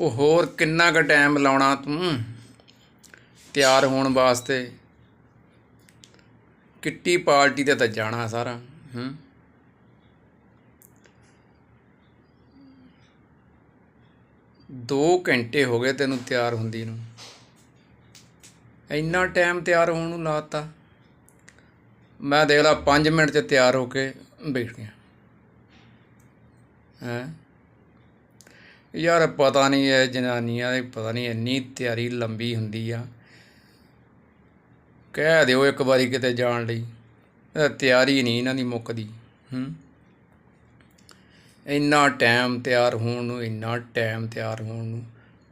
ਉਹ ਹੋਰ ਕਿੰਨਾ ਕੁ ਟਾਈਮ ਲਾਉਣਾ ਤੂੰ? ਤਿਆਰ ਹੋਣ ਵਾਸਤੇ। ਕਿੱਟੀ ਪਾਰਟੀ ਤੇ ਤਾਂ ਜਾਣਾ ਸਾਰਾ, ਹੂੰ। ਦੋ ਘੰਟੇ ਹੋ ਗਏ ਤੈਨੂੰ ਤਿਆਰ ਹੁੰਦੀ ਨੂੰ। ਇੰਨਾ ਟਾਈਮ ਤਿਆਰ ਹੋਣ ਨੂੰ ਲਾਤਾ। ਮੈਂ ਦੇਖ ਲਾ 5 ਮਿੰਟ 'ਚ ਤਿਆਰ ਹੋ ਕੇ ਬੈਠ ਗਿਆ। ਹੈਂ? ਯਾਰ ਪਤਾ ਨਹੀਂ ਇਹ ਜਨਾਨੀਆਂ ਦੀ, ਪਤਾ ਨਹੀਂ ਇੰਨੀ ਤਿਆਰੀ ਲੰਬੀ ਹੁੰਦੀ ਆ। ਕਹਿ ਦਿਓ ਇੱਕ ਵਾਰੀ ਕਿਤੇ ਜਾਣ ਲਈ। ਤਿਆਰੀ ਨਹੀਂ ਇਹਨਾਂ ਦੀ ਮੁੱਕਦੀ, ਹੂੰ। ਇੰਨਾ ਟਾਈਮ ਤਿਆਰ ਹੋਣ ਨੂੰ, ਇੰਨਾ ਟਾਈਮ ਤਿਆਰ ਹੋਣ ਨੂੰ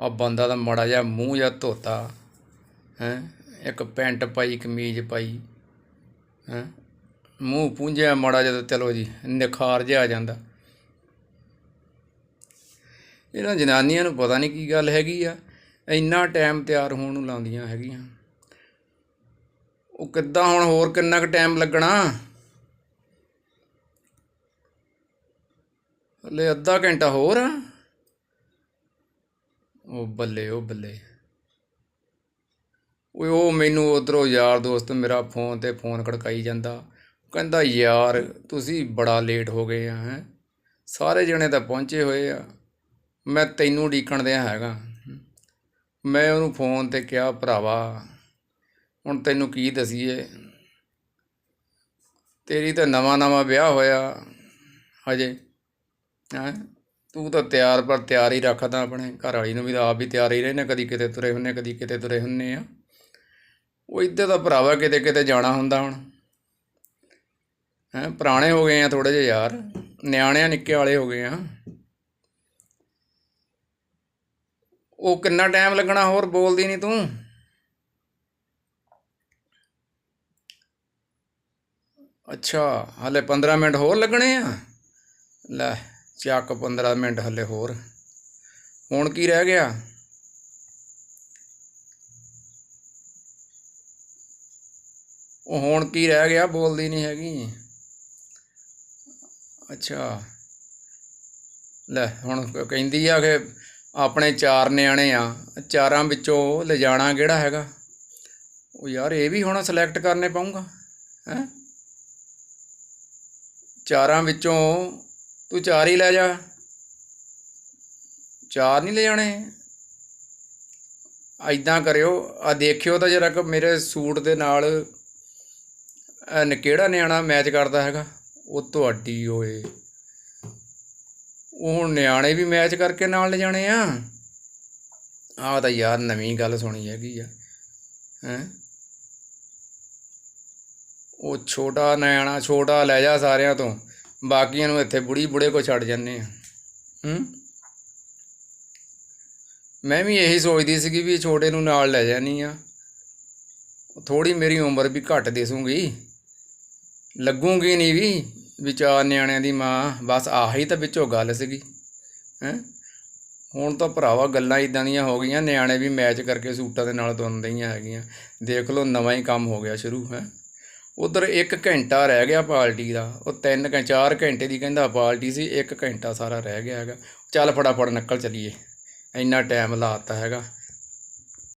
ਆ ਬੰਦਾ ਦਾ ਮਾੜਾ ਜਿਹਾ ਮੂੰਹ ਜਿਹਾ ਧੋਤਾ, ਹੈ। ਇੱਕ ਪੈਂਟ ਪਾਈ, ਕਮੀਜ਼ ਪਾਈ, ਹੈ। ਮੂੰਹ ਪੂੰਝਿਆ ਮਾੜਾ ਜਿਹਾ ਤਾਂ ਚਲੋ ਜੀ, ਨਿਖਾਰ ਜਿਹਾ ਆ ਜਾਂਦਾ। ਇਹਨਾਂ ਜਨਾਨੀਆਂ ਨੂੰ ਪਤਾ ਨਹੀਂ ਕੀ ਗੱਲ ਹੈਗੀ ਆ, ਇੰਨਾ ਟਾਈਮ ਤਿਆਰ ਹੋਣ ਨੂੰ ਲਾਉਂਦੀਆਂ ਹੈਗੀਆਂ। ਉਹ ਕਿੱਦਾਂ ਹੁਣ ਹੋਰ ਕਿੰਨਾ ਕੁ ਟਾਈਮ ਲੱਗਣਾ? ਹਲੇ ਅੱਧਾ ਘੰਟਾ ਹੋਰ ਆ। ਉਹ ਬੱਲੇ ਉਹ ਬੱਲੇ। ਓਏ, ਉਹ ਮੈਨੂੰ ਉਧਰੋਂ ਯਾਰ ਦੋਸਤ ਮੇਰਾ ਫੋਨ ਤੇ ਫੋਨ ਖੜਕਾਈ ਜਾਂਦਾ। ਕਹਿੰਦਾ, ਯਾਰ, ਤੁਸੀਂ ਬੜਾ ਲੇਟ ਹੋ ਗਏ ਆ, ਹੈ? ਸਾਰੇ ਜਣੇ ਤਾਂ ਪਹੁੰਚੇ ਹੋਏ ਆ। ਮੈਂ ਤੈਨੂੰ ਉਡੀਕਣ ਦਿਆ ਹੈਗਾ। ਮੈਂ ਉਹਨੂੰ ਫੋਨ ਤੇ ਕਿਹਾ, ਭਰਾਵਾ, ਹੁਣ ਤੈਨੂੰ ਕੀ ਦਸੀਏ? ਤੇਰੀ ਤਾਂ ਨਵਾਂ ਨਵਾਂ ਵਿਆਹ ਹੋਇਆ ਹਜੇ। ਹੈਂ? ਤੂੰ ਤਾਂ ਤਿਆਰ ਪਰ ਤਿਆਰ ਹੀ ਰੱਖਦਾ ਆਪਣੇ ਘਰ ਵਾਲੀ ਨੂੰ ਵੀ ਤਾਂ ਆਪ ਵੀ ਤਿਆਰ ਹੀ ਰਹਿੰਦੇ ਕਦੀ ਕਿਤੇ ਤੁਰੇ ਹੁੰਨੇ ਕਦੀ ਕਿਤੇ ਤੁਰੇ ਹੁੰਨੇ ਆ। ਉਹ ਇੱਧਰ ਦਾ ਭਰਾਵਾ ਕਿਤੇ ਕਿਤੇ ਜਾਣਾ ਹੁੰਦਾ ਹੁਣ। ਹੈਂ? ਪੁਰਾਣੇ ਹੋ ਗਏ ਆ ਥੋੜੇ ਜਿਹੇ ਯਾਰ, ਨਿਆਣਿਆਂ ਨਿੱਕੇ ਵਾਲੇ ਹੋ ਗਏ ਆ। ਉਹ ਕਿੰਨਾ ਟਾਈਮ ਲੱਗਣਾ ਹੋਰ ਬੋਲਦੀ ਨਹੀਂ ਤੂੰ? ਅੱਛਾ, ਹਲੇ 15 ਮਿੰਟ ਹੋਰ ਲੱਗਣੇ ਆ? ਲੈ, ਚੱਕ 15 ਮਿੰਟ ਹਲੇ ਹੋਰ। ਹੁਣ ਕੀ ਰਹਿ ਗਿਆ? ਉਹ ਹੁਣ ਕੀ ਰਹਿ ਗਿਆ ਬੋਲਦੀ ਨਹੀਂ ਹੈਗੀ। ਅੱਛਾ। ਲੈ, ਹੁਣ ਕਹਿੰਦੀ ਆ ਕਿ ਆਪਣੇ ਚਾਰ ਨਿਆਣੇ ਆ, ਚਾਰਾਂ ਵਿੱਚੋਂ ਲਿਜਾਣਾ ਕਿਹੜਾ ਹੈਗਾ? ਉਹ ਯਾਰ ਇਹ ਵੀ ਹੁਣ ਸਿਲੈਕਟ ਕਰਨੇ ਪਊਗਾ, ਹੈ? ਚਾਰਾਂ ਵਿੱਚੋਂ ਤੂੰ ਚਾਰ ਹੀ ਲੈ ਜਾ। ਚਾਰ ਨਹੀਂ ਲੈ ਜਾਣੇ ਐਦਾਂ ਕਰਿਓ ਆ ਦੇਖਿਓ ਤਾਂ ਜਰਾ ਕਿ ਮੇਰੇ ਸੂਟ ਦੇ ਨਾਲ ਕਿਹੜਾ ਨਿਆਣਾ ਮੈਚ ਕਰਦਾ ਹੈਗਾ? ਉਹ ਤੁਹਾਡੀ ਓਏ। ਉਹ ਹੁਣ ਨਿਆਣੇ ਵੀ ਮੈਚ ਕਰਕੇ ਨਾਲ ਲੈ ਜਾਣੇ ਆ। ਆਹ ਤਾਂ ਯਾਰ ਨਵੀਂ ਗੱਲ ਸੁਣੀ ਹੈਗੀ ਆ, ਹੈ। ਉਹ ਛੋਟਾ ਨਿਆਣਾ ਛੋਟਾ ਲੈ ਜਾ ਸਾਰਿਆਂ ਤੋਂ, ਬਾਕੀਆਂ ਨੂੰ ਇੱਥੇ ਬੁੜੀ ਬੁੜੇ ਕੋ ਛੱਡ ਜੰਨੇ ਆ। ਹੂੰ? ਮੈਂ ਵੀ ਇਹੀ ਸੋਚਦੀ ਸੀਗੀ ਵੀ ਛੋਟੇ ਨੂੰ ਨਾਲ ਲੈ ਜਾਣੀ ਆ। ਥੋੜੀ ਮੇਰੀ ਉਮਰ ਵੀ ਘੱਟ ਦਿਸੂਗੀ। ਲੱਗੂਗੀ ਨਹੀਂ ਵੀ। ਵਿਚਾਰ ਨਿਆਣਿਆਂ ਦੀ ਮਾਂ, ਬਸ ਆਹੀ ਤਾਂ ਵਿੱਚੋਂ ਗੱਲ ਸੀਗੀ, ਹੈ? ਹੁਣ ਤਾਂ ਭਰਾਵਾ ਗੱਲਾਂ ਇਦਾਂ ਦੀਆਂ ਹੋ ਗਈਆਂ, ਨਿਆਣੇ ਵੀ ਮੈਚ ਕਰਕੇ ਸੂਟਾਂ ਦੇ ਨਾਲ ਤੁਰਨਦੇ ਹੀ ਹੈਗੀਆਂ। ਦੇਖ ਲਓ ਨਵਾਂ ਹੀ ਕੰਮ ਹੋ ਗਿਆ ਸ਼ੁਰੂ, ਹੈ? ਉਧਰ 1 ਘੰਟਾ ਰਹਿ ਗਿਆ ਪਾਰਟੀ ਦਾ, ਉਹ 3 ਘੰ 4 ਘੰਟੇ ਦੀ ਕਹਿੰਦਾ ਪਾਰਟੀ ਸੀ 1 ਘੰਟਾ ਸਾਰਾ ਰਹਿ ਗਿਆ ਹੈਗਾ। ਚੱਲ ਫਟਾਫਟ ਨਕਲ ਚੱਲੀਏ, ਇੰਨਾ ਟਾਈਮ ਲਾਤਾ ਹੈਗਾ।